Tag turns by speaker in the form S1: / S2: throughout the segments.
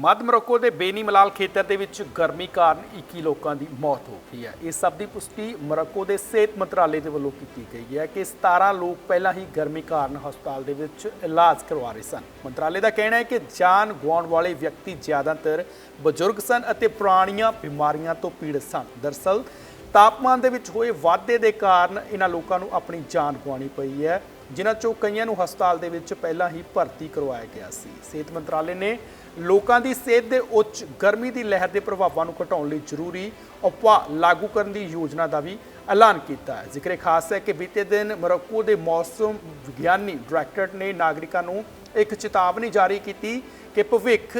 S1: ਮੱਧ ਮਰੋਕੋ ਦੇ ਬੇਨੀ ਮਲਾਲ ਖੇਤਰ ਦੇ ਵਿੱਚ ਗਰਮੀ ਕਾਰਨ 21 ਲੋਕਾਂ ਦੀ ਮੌਤ ਹੋ ਗਈ ਹੈ। ਇਸ ਸਭ ਦੀ ਪੁਸ਼ਟੀ ਮੋਰੋਕੋ ਦੇ ਸਿਹਤ ਮੰਤਰਾਲੇ ਦੇ ਵੱਲੋਂ ਕੀਤੀ ਗਈ ਹੈ ਕਿ 17 ਲੋਕ ਪਹਿਲਾਂ ਹੀ ਗਰਮੀ ਕਾਰਨ ਹਸਪਤਾਲ ਦੇ ਵਿੱਚ ਇਲਾਜ ਕਰਵਾ ਰਹੇ ਸਨ। ਮੰਤਰਾਲੇ ਦਾ ਕਹਿਣਾ ਹੈ ਕਿ ਜਾਨ ਗਵਾਉਣ ਵਾਲੇ ਵਿਅਕਤੀ ਜ਼ਿਆਦਾਤਰ ਬਜ਼ੁਰਗ ਸਨ ਅਤੇ ਪੁਰਾਣੀਆਂ ਬਿਮਾਰੀਆਂ ਤੋਂ ਪੀੜਤ ਸਨ। ਦਰਸਲ, ਤਾਪਮਾਨ ਦੇ ਵਿੱਚ ਹੋਏ ਵਾਧੇ ਦੇ ਕਾਰਨ ਇਹਨਾਂ ਲੋਕਾਂ ਨੂੰ ਆਪਣੀ ਜਾਨ ਗਵਾਉਣੀ ਪਈ ਹੈ। ਜਿਨ੍ਹਾਂ ਚੋਂ ਕਈਆਂ ਨੂੰ ਹਸਪਤਾਲ ਦੇ ਵਿੱਚ ਪਹਿਲਾਂ ਹੀ ਭਰਤੀ ਕਰਵਾਇਆ ਗਿਆ ਸੀ। ਸਿਹਤ ਮੰਤਰਾਲੇ ਨੇ ਲੋਕਾਂ ਦੀ ਸਿਹਤ ਦੇ ਉੱਚ ਗਰਮੀ ਦੀ ਲਹਿਰ ਦੇ ਪ੍ਰਭਾਵਾਂ ਨੂੰ ਘਟਾਉਣ ਲਈ ਜ਼ਰੂਰੀ ਉਪਾਅ ਲਾਗੂ ਕਰਨ ਦੀ ਯੋਜਨਾ ਦਾ ਵੀ ਐਲਾਨ ਕੀਤਾ ਹੈ। ਜ਼ਿਕਰੇ ਖਾਸ ਹੈ ਕਿ ਬੀਤੇ ਦਿਨ ਮੋਰੋਕੋ ਦੇ ਮੌਸਮ ਵਿਗਿਆਨੀ ਡਾਇਰੈਕਟਰ ਨੇ ਨਾਗਰਿਕਾਂ ਨੂੰ ਇੱਕ ਚੇਤਾਵਨੀ ਜਾਰੀ ਕੀਤੀ ਕਿ ਭਵਿੱਖ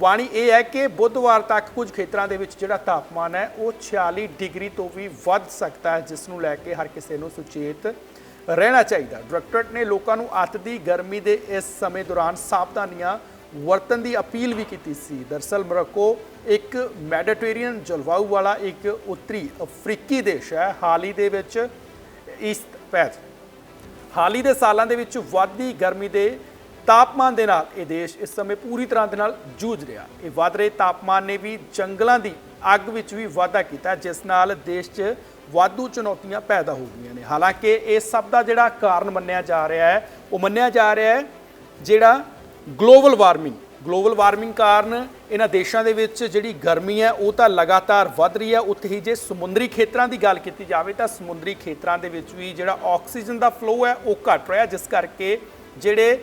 S1: ਬਾਣੀ ਇਹ ਹੈ ਕਿ ਬੁੱਧਵਾਰ ਤੱਕ ਕੁਝ ਖੇਤਰਾਂ ਦੇ ਵਿੱਚ ਜਿਹੜਾ ਤਾਪਮਾਨ ਹੈ ਉਹ 46 ਡਿਗਰੀ ਤੋਂ ਵੀ ਵੱਧ ਸਕਦਾ ਹੈ, ਜਿਸ ਨੂੰ ਲੈ ਕੇ ਹਰ ਕਿਸੇ ਨੂੰ ਸੁਚੇਤ ਰਹਿਣਾ ਚਾਹੀਦਾ। ਡਾਇਰੈਕਟਰ ਨੇ ਲੋਕਾਂ ਨੂੰ ਅੱਤ ਦੀ ਗਰਮੀ ਦੇ ਇਸ ਸਮੇਂ ਦੌਰਾਨ ਸਾਵਧਾਨੀਆਂ ਵਰਤਣ ਦੀ ਅਪੀਲ ਵੀ ਕੀਤੀ ਸੀ। ਦਰਸਲ ਮੋਰੋਕੋ ਇੱਕ ਮੈਡੀਟੇਰੀਅਨ ਜਲਵਾਯੂ ਵਾਲਾ ਇੱਕ ਉੱਤਰੀ ਅਫਰੀਕੀ ਦੇਸ਼ ਹੈ। ਹਾਲ ਹੀ ਦੇ ਵਿੱਚ ਇਸ ਪੈਚ ਹਾਲ ਹੀ ਦੇ ਸਾਲਾਂ ਦੇ ਵਿੱਚ ਵੱਧਦੀ ਗਰਮੀ ਦੇ ਤਾਪਮਾਨ ਦੇ ਨਾਲ ਇਹ ਦੇਸ਼ ਇਸ ਸਮੇਂ ਪੂਰੀ ਤਰ੍ਹਾਂ ਦੇ ਨਾਲ ਜੂਝ ਰਿਹਾ। ਇਹ ਵੱਧ ਰਹੇ ਤਾਪਮਾਨ ਨੇ ਵੀ ਜੰਗਲਾਂ ਦੀ ਅੱਗ ਵਿੱਚ ਵੀ ਵਾਧਾ ਕੀਤਾ, ਜਿਸ ਨਾਲ ਦੇਸ਼ 'ਚ ਵਾਧੂ ਚੁਣੌਤੀਆਂ ਪੈਦਾ ਹੋ ਗਈਆਂ ਨੇ। ਹਾਲਾਂਕਿ ਇਸ ਸਭ ਦਾ ਜਿਹੜਾ ਕਾਰਨ ਮੰਨਿਆ ਜਾ ਰਿਹਾ ਹੈ, ਉਹ ਮੰਨਿਆ ਜਾ ਰਿਹਾ ਹੈ ਜਿਹੜਾ ਗਲੋਬਲ ਵਾਰਮਿੰਗ। ਗਲੋਬਲ ਵਾਰਮਿੰਗ ਕਾਰਨ ਇਹਨਾਂ ਦੇਸ਼ਾਂ ਦੇ ਵਿੱਚ ਜਿਹੜੀ ਗਰਮੀ ਹੈ, ਉਹ ਤਾਂ ਲਗਾਤਾਰ ਵੱਧ ਰਹੀ ਹੈ। ਉੱਥੇ ਹੀ ਜੇ ਸਮੁੰਦਰੀ ਖੇਤਰਾਂ ਦੀ ਗੱਲ ਕੀਤੀ ਜਾਵੇ ਤਾਂ ਸਮੁੰਦਰੀ ਖੇਤਰਾਂ ਦੇ ਵਿੱਚ ਵੀ ਜਿਹੜਾ ਆਕਸੀਜਨ ਦਾ ਫਲੋ ਹੈ, ਉਹ ਘਟ ਰਿਹਾ, ਜਿਸ ਕਰਕੇ ਜਿਹੜੇ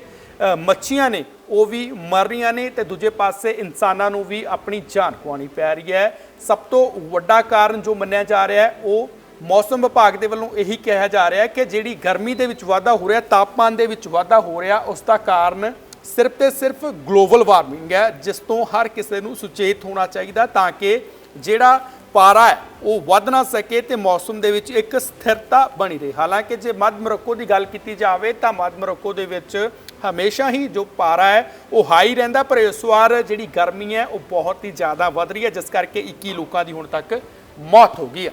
S1: ਮੱਛੀਆਂ ਨੇ, ਉਹ ਵੀ ਮਰ ਰਹੀਆਂ ਨੇ ਤੇ ਦੂਜੇ ਪਾਸੇ ਇਨਸਾਨਾਂ ਨੂੰ ਵੀ ਆਪਣੀ ਜਾਨ ਖਵਾਉਣੀ ਪੈ ਰਹੀ ਹੈ। ਸਭ ਤੋਂ ਵੱਡਾ ਕਾਰਨ ਜੋ ਮੰਨਿਆ ਜਾ ਰਿਹਾ ਹੈ, ਉਹ ਮੌਸਮ ਵਿਭਾਗ ਦੇ ਵੱਲੋਂ ਇਹੀ ਕਿਹਾ ਜਾ ਰਿਹਾ ਹੈ ਕਿ ਜਿਹੜੀ ਗਰਮੀ ਦੇ ਵਿੱਚ ਵਾਧਾ ਹੋ ਰਿਹਾ, ਤਾਪਮਾਨ ਦੇ ਵਿੱਚ ਵਾਧਾ ਹੋ ਰਿਹਾ, ਉਸ ਦਾ ਕਾਰਨ ਸਿਰਫ ਤੇ ਸਿਰਫ ਗਲੋਬਲ ਵਾਰਮਿੰਗ ਹੈ, ਜਿਸ ਤੋਂ ਹਰ ਕਿਸੇ ਨੂੰ ਸੁਚੇਤ ਹੋਣਾ ਚਾਹੀਦਾ ਤਾਂ ਕਿ ਜਿਹੜਾ ਪਾਰਾ ਹੈ, ਉਹ ਵੱਧ ਨਾ ਸਕੇ ਤੇ ਮੌਸਮ ਦੇ ਵਿੱਚ ਇੱਕ ਸਥਿਰਤਾ ਬਣੀ ਰਹੇ। ਹਾਲਾਂਕਿ ਜੇ ਮੱਧ ਮੋਰੋਕੋ ਦੀ ਗੱਲ ਕੀਤੀ ਜਾਵੇ ਤਾਂ ਮੱਧ ਮੋਰੋਕੋ ਦੇ ਵਿੱਚ ਹਮੇਸ਼ਾ ਹੀ ਜੋ ਪਾਰਾ ਹੈ, ਉਹ ਹਾਈ ਰਹਿੰਦਾ, ਪਰ ਇਸ ਵਾਰ ਜਿਹੜੀ ਗਰਮੀ ਹੈ, ਉਹ ਬਹੁਤ ਹੀ ਜ਼ਿਆਦਾ ਵੱਧ ਰਹੀ ਹੈ, ਜਿਸ ਕਰਕੇ 21 ਲੋਕਾਂ ਦੀ ਹੁਣ ਤੱਕ ਮੌਤ ਹੋ ਗਈ ਹੈ।